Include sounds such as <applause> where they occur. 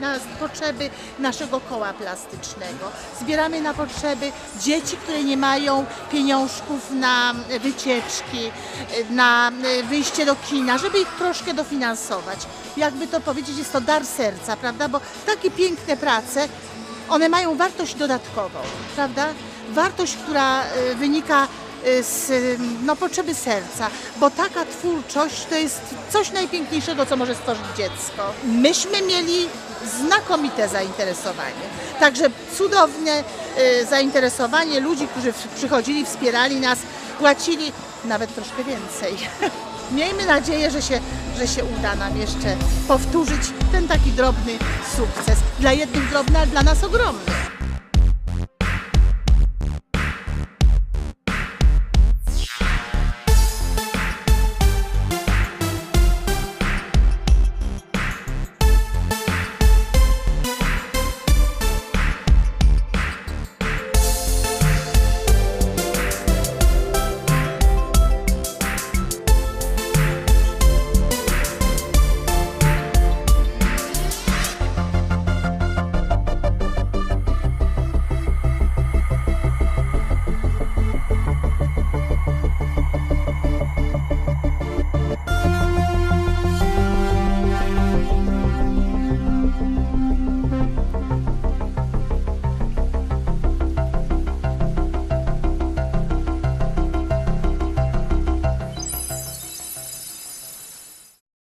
na potrzeby naszego koła plastycznego. Zbieramy na potrzeby dzieci, które nie mają pieniążków na wycieczki, na wyjście do kina, żeby ich troszkę dofinansować. Jakby to powiedzieć, jest to dar serca, prawda? Bo takie piękne prace, one mają wartość dodatkową, prawda? Wartość, która y, wynika z y, no, potrzeby serca, bo taka twórczość to jest coś najpiękniejszego, co może stworzyć dziecko. Myśmy mieli znakomite zainteresowanie. Także cudowne y, zainteresowanie ludzi, którzy przychodzili, wspierali nas, płacili nawet troszkę więcej. <laughs> Miejmy nadzieję, że się, że się uda nam jeszcze powtórzyć ten taki drobny sukces. Dla jednych drobny, a dla nas ogromny.